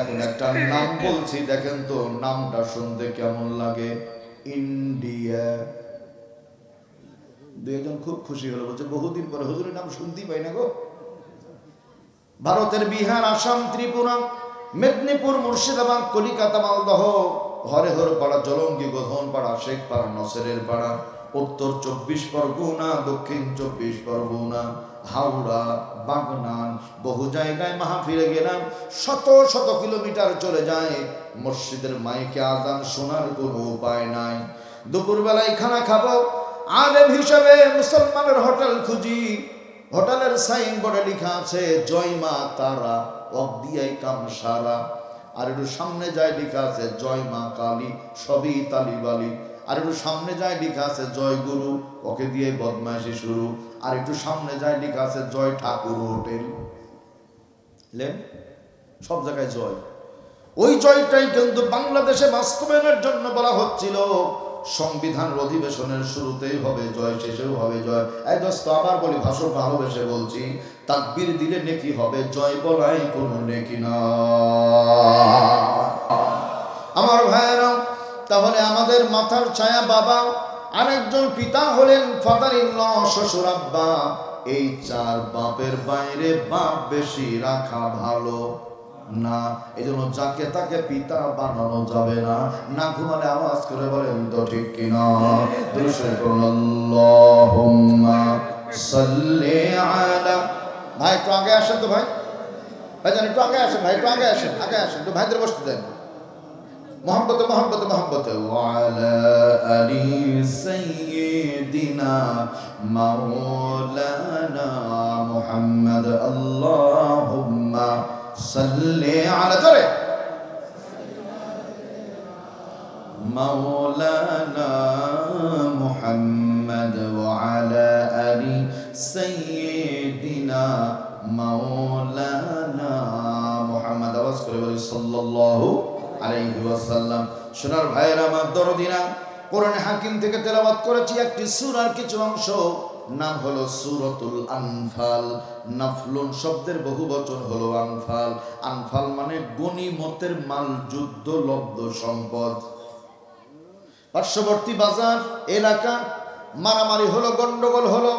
এখন একটা নাম বলছি, দেখেন তো নামটা শুনতে কেমন লাগে। ইন্ডিয়া। দুজন খুব খুশি হলো, বলছে, বহুদিন পরে নাম শুনতেই পাই না গো। ভারতের বিহার, আসাম, ত্রিপুরা, মেদিনীপুর, মুর্শিদাবাদ, কলিকাতা, মালদহ হরেহর পাড়া জলঙ্গি গোধন পাড়া শেখ পাড়া নসেরের পাড়া, উত্তর চব্বিশ পরগনা, দক্ষিণ চব্বিশ পরগনা। হাওড়া, বাগনান, বহু জায়গায় মাহফিলে গেলাম। শত শত কিলোমিটার চলে যায়। মসজিদের মাইকে আজান শোনার কোনো উপায় নাই। দুপুরবেলায় খানা খাব। আলেম হিসাবে মুসলমানের হোটেল খুঁজি। হোটেলের সাইন বোর্ডে লেখা আছে, জয় মা তারা অগদিয়াই কাম সারা আর একটু সামনে যায় লেখা আছে, জয় মা কালী, সবই তালিবালি আর একটু সামনে যায়, লেখা আছে, জয় গুরু। ওকে দিয়ে বদমাইশি শুরু। আর একটু সামনে যায়, লেখা আছে, জয় ঠাকুর হোটেল। সব জায়গায় জয়। ওই জয়টাই কিন্তু বাংলাদেশে বাস্তবায়নের জন্য বলা হচ্ছিল। সংবিধানের অধিবেশনের শুরুতেই হবে জয়, শেষেও হবে জয়। এই দোস্ত, আবার বলি, ভাষণ ভালোবেসে বলছি, তাকবির দিলে নেকি হবে, জয় বলাই কোনো নেকি না। আমার ভাইয়েরা তাহলে আমাদের মাথার ছায়া বাবা, আরেকজন পিতা হলেন ফাদার ইন শ্বশুর আব্বা। এই চার বাপের বাইরে বাপ বেশি রাখা ভালো না। এই জন্য যাকে তাকে পিতা বানানো যাবে না না ঘুমালে আওয়াজ করে বলেন, তো ঠিক কিনা ভাই, একটু আগে আসেন তো ভাই। ভাই জান একটু আগে আসেন, ভাই, একটু আগে আসেন আগে আসেন, একটু ভাইদের বসতে দেন। محبت محبت محبت وعلى آل سيدنا مولانا محمد. اللهم صل على جري مولانا محمد ওয়াসাল্লাম সোনার ভাইয়েরা, আমার দরদিনা কোরআন হাকিম থেকে তেলাওয়াত করেছি একটি সূরার কিছু অংশ। নাম হলো সূরাতুল আনফাল। নাফলুন শব্দের বহু বচন হলো আনফাল। আনফাল মানে গনিমতের মাল, যুদ্ধ, লব্ধ সম্পদ। পার্শ্ববর্তী বাজার, এলাকা, মারামারি হলো, গন্ডগোল হলো।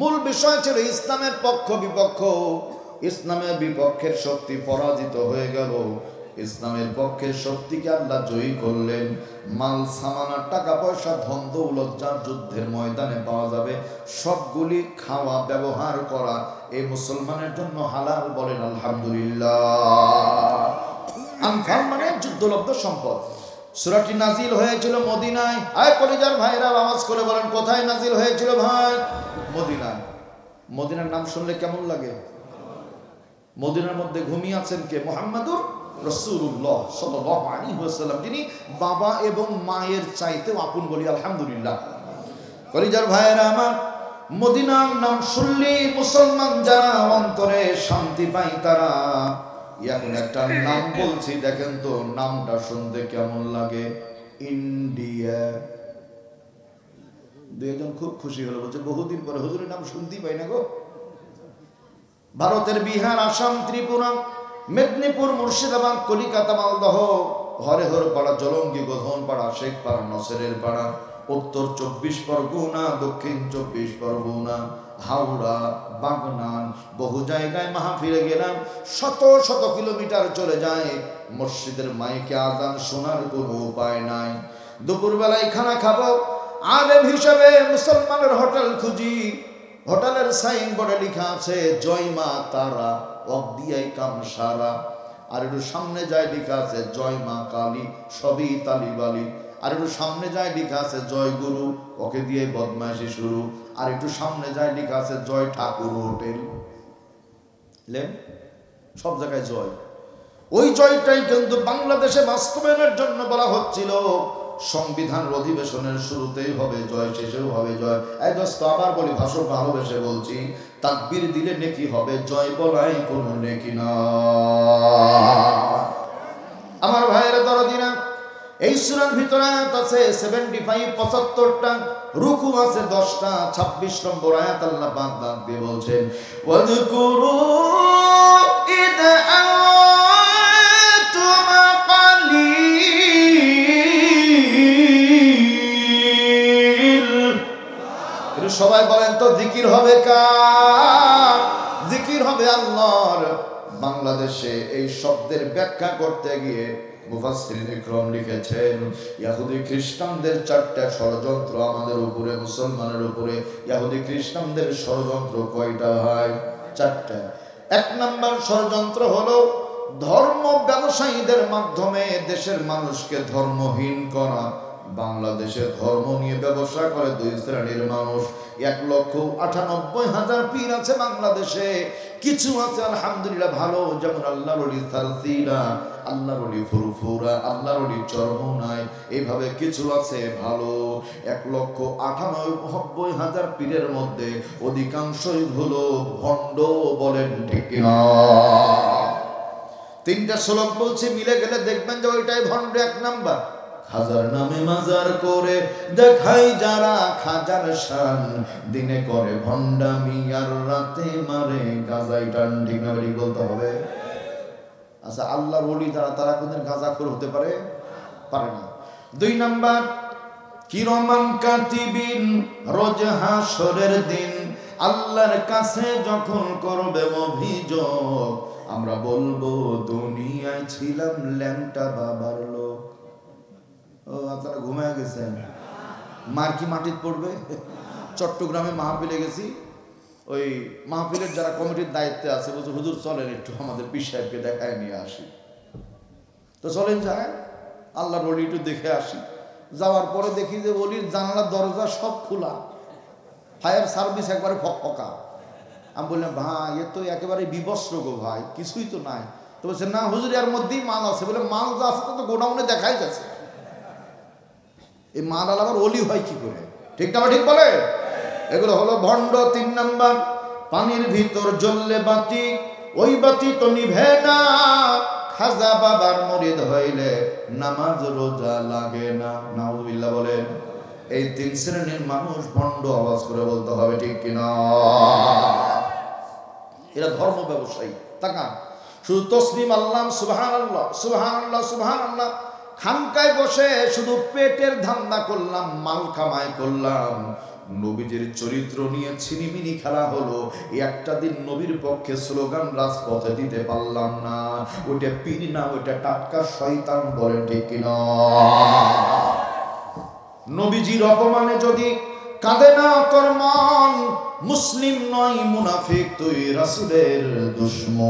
মূল বিষয় ছিল ইসলামের পক্ষ বিপক্ষ ইসলামের বিপক্ষের শক্তি পরাজিত হয়ে গেল। ইসলামের পক্ষে শক্তিকে আল্লাহ জয়ী করলেন। মাল, সামানা টাকা, পয়সা, ধন, দৌলত, যার যুদ্ধের ময়দানে পাওয়া যাবে, সবগুলি খাওয়া, ব্যবহার করা এই মুসলমানের জন্য হালাল বলেন আলহামদুলিল্লাহ। মানে যুদ্ধলব্ধ সম্পদ। সুরাটি নাজিল হয়েছিল মদিনায়। আয় কলিজার ভাইরা আওয়াজ করে বলেন, কোথায় নাজিল হয়েছিল ভাই? মদিনায়। মদিনার নাম শুনলে কেমন লাগে? মদিনার মধ্যে ঘুমিয়ে আছেন কে? মোহাম্মদুর রসুল্লাহ বাবা এবং মায়ের চাইতেও আপন বলি, আলহামদুলিল্লাহ। কলিজার আমার, মদিনার নাম শুনলে মুসলমান যারা অন্তরে শান্তি পায় তারা, এখন একটা নাম বলছি, দেখেন তো নামটা শুনতে কেমন লাগে। ইন্ডিয়া। দুজন খুব খুশি হলো, বলছে, বহুদিন পরে হুজুরের নাম শুনতেই পাই না গো। ভারতের বিহার, আসাম, ত্রিপুরা মেদিনীপুর, মুর্শিদাবাদ, কলিকাতা, মালদহ, হরেহর পাড়া, জলঙ্গি, গোধন পাড়া, শেখ পাড়া, নসেরের পাড়া, উত্তর চব্বিশ পরগনা, দক্ষিণ চব্বিশ পরগনা, হাওড়া, বাগনান, বহু জায়গায় মাহফিলে গেলাম। শত শত কিলোমিটার চলে যায়। মসজিদের মাইকে আদান শোনার কোনো উপায় নাই। দুপুরবেলায় খানা খাব। আলেম হিসাবে মুসলমানের হোটেল খুঁজি। হোটেলের সাইন বোর্ডে লেখা আছে, জয় মা তারা। সারা আর একটু সামনে যায় লেখা আছে, জয় মা কালী সবই আর একটু সামনে যায় লেখা আছে, জয় গুরু ওকে দিয়ে বদমাইশি শুরু। আর একটু সামনে যায় লেখা আছে, জয় ঠাকুর হোটেল লেন? সব জায়গায় জয়। ওই জয়টাই কিন্তু বাংলাদেশে বাস্তবায়নের জন্য বলা হচ্ছিল। সংবিধানের অধিবেশনের শুরুতেই হবে, জয় শেষেও হবে, জয়। এই দোস্ত, আবার বলি ভাষণ ভালোবেসে বলছি, তাকবীর দিলে নেকি হবে, জয় বলাই কোনো নেকি না। আমার ভাইয়ের দরদিনা এই সুরার ভিতরে আয়াত আছে সেভেন্টি ফাইভ পঁচাত্তরটা, রুকু আছে দশটা, ছাব্বিশ নম্বর আয়াত আল্লাহ বাদ দিয়ে বলছেন জিকির হবে কার? জিকির হবে আল্লাহর। বাংলাদেশে এই শব্দের ব্যাখ্যা করতে গিয়ে লিখেছেন খ্রিস্টানদের চারটা ষড়যন্ত্র আমাদের উপরে, মুসলমানের উপরে। খ্রিস্টানদের ষড়যন্ত্র কয়টা ভাই? চারটা। এক নাম্বার ষড়যন্ত্র হলো ধর্ম ব্যবসায়ীদের মাধ্যমে দেশের মানুষকে ধর্মহীন করা। বাংলাদেশে ধর্ম নিয়ে ব্যবসা করে দুই শ্রেণির মানুষ। এক লক্ষ আটানব্বই হাজার পীর আছে বাংলাদেশে। কিছু আছে, আলহামদুলিল্লাহ, ভালো। যেমন আল্লাহ রলি সালসিরা আল্লাহ রলি ফুরফুরা আল্লাহ রলি চরমনাই, এইভাবে কিছু আছে, ভালো। এক লক্ষ আটানব্বই হাজার পীরের মধ্যে অধিকাংশই হলো ভণ্ড বলেন ঠিক তিনটা শ্লোক বলছে, মিলে গেলে দেখবেন যে ওইটাই ভণ্ড, এক নাম্বার। হাজার নামে মাজার করে দেখাই যারা খাজার শান। দিনে করে ভণ্ডামি আর রাতে মারে গাজাই টান, ঠিক না বলতে হবে? আচ্ছা আল্লাহর বলি তারা তারা কোনদিন গাজা করে হতে পারে? পারে না। দুই নাম্বার, কিরমান কাতিবিন রোজ হাসরের দিন, আল্লাহর কাছে যখন করবে অভিযোগ, আমরা বলব, দুনিয়ায় ছিলাম ল্যাংটা বাবার লোক। মার কি মাটির পড়বে। চট্টগ্রামে মাহফিলে গেছি। ওই মাহফিলের যারা কমিটির দায়িত্বে আছে, বলছে, হুজুর, চলেন একটু আমাদের পীর সাহেবকে দেখায় নিয়ে আসি। তো চলেন যায়। আল্লাহর অলি একটু দেখে আসি। যাওয়ার পরে দেখি যে অলির জানালার দরজা সব খোলা। ফায়ার সার্ভিস একবারে ফকা আমি বললাম, ভাই, এ তো একেবারে বিবস্ত্র গো ভাই, কিছুই তো নাই। তো বলছে, না, হুজুর, এর মধ্যেই মাল আছে। বলে মাল যা আছে তা তো গোডাউনে দেখাই যাচ্ছে এই মাল আল আবার অলি হয় কি করে? ঠিক না ঠিক বলে? এগুলো হলো ভণ্ড তিন নাম্বার, পানির ভিতর জ্বললে বাতি, ওই বাতি তো নিভে না। খাজা বাবার মরিদ হইলে নামাজ রোজা লাগে না। নাউজুবিল্লাহ বলেন, এই তিন শ্রেণির মানুষ ভণ্ড আওয়াজ করে বলতে হবে ঠিক কিনা এরা ধর্ম ব্যবসায়ী। তাকান শুধু তসলিম আল্লাহ সুবহান আল্লাহ সুবহান আল্লাহ সুবহান আল্লাহ খানকায় বসে শুধু পেটের ধান্দা করলাম, মাল কামাই করলাম। নবীজির চরিত্র নিয়ে ছিনিমিনি খেলা হলো। একটা দিন নবীর পক্ষে স্লোগান রাজপথে দিতে পারলাম না। ওইটা পীর না, ওইটা টাটকা শয়তান বলেন ঠিক কিনা নবীজির অপমানে যদি কাঁদে না তোর মন, মুসলিম নয় মুনাফিক, তুই রাসুলের দুশ্মন।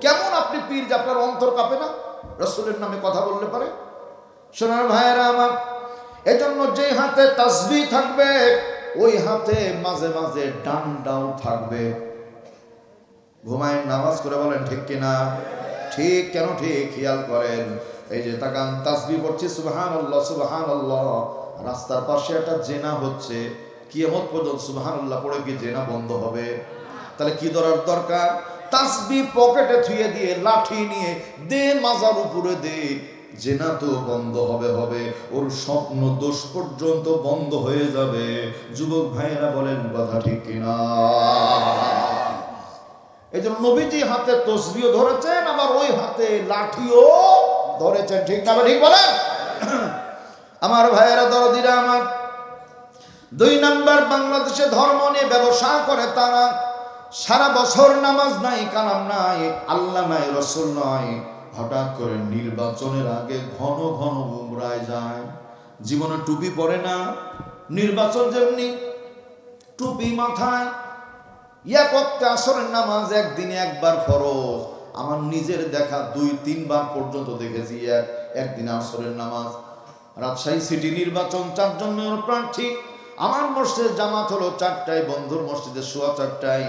কেমন আপনি পীর যে আপনার অন্তর কাঁপে না? রসুলের নামে কথা বললে পারে? সোনার ভাইয়েরা আমার, এজন্য যে হাতে তাসবি থাকবে, ওই হাতে মাঝে মাঝে ডান ডান্ডাও থাকবে। ঘুমায় নামাজ করে বলেন, ঠিক কিনা? ঠিক কেন ঠিক? খেয়াল করেন। এই যে তাকান তাসবি পড়ছি সুবহান আল্লাহ সুবহান আল্লাহ রাস্তার পাশে একটা জেনা হচ্ছে, কিয়ামত পর্যন্ত সুবহান আল্লাহ পড়ে কি জেনা বন্ধ হবে? তাহলে কি ধরার দরকার? তাসবি পকেটে থুয়ে দিয়ে, লাঠি নিয়ে দে মাজার উপরে দে। জেনা তো বন্ধ হবে হবে, ওর স্বপ্ন দোষ পর্যন্ত বন্ধ হয়ে যাবে। যুবক ভাইয়েরা বলেন কথা ঠিক কিনা? এই জন্য নবীজি হাতে তসবিও ধরেছেন, আবার ওই হাতে লাঠিও ধরেছেন। ঠিক না ঠিক বলেন? আমার ভাইয়েরা, দরদিরা আমার, দুই নাম্বার বাংলাদেশে ধর্ম নিয়ে ব্যবসা করে তারা সারা বছর নামাজ নাই, কালাম নাই, আল্লাহ নাই, রসুল নয় হঠাৎ করে নির্বাচনের আগে ঘন ঘন উমরায় যায়। জীবনে টুপি পরে না, নির্বাচন যেমনি টুপি মাথায়। ইয়া করতে আসরের নামাজ একদিনে একবার ফরজ। আমার নিজের দেখা দুই, তিনবার পর্যন্ত দেখেছি এক, একদিনে আসরের নামাজ। রাজশাহী সিটি নির্বাচন চারজন মেয়র প্রার্থী। আমার মসজিদের জামাত হলো চারটায়, বন্ধুর মসজিদের শোয়া চারটায়।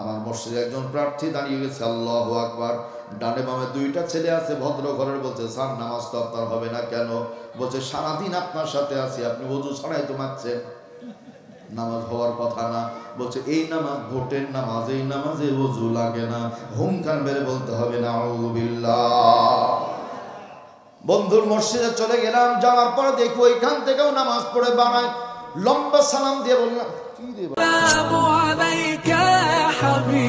আমার মসজিদে একজন প্রার্থী দাঁড়িয়ে গেছে, আল্লাহ আকবার। ডানে বামে দুইটা ছেলে আছে ভদ্র ঘরের বলছে, স্যার, নামাজ তো আপনার হবে না কেন? বলছে, সারাদিন আপনার সাথে আছি, আপনি ওজু ছাড়াই তো মারছেন। নামাজ হওয়ার কথা না। বলছে, এই নামাজ ভোটের নামাজ, এই নামাজে ওজু লাগে না। হুঙ্কার মেরে বলতে হবে না বন্ধুর মসজিদে চলে গেলাম, যাওয়ার পরে দেখি ওইখান থেকেও নামাজ পড়ে বানায় লম্বা সালাম দিয়ে বললাম حبيبي يا نبي الله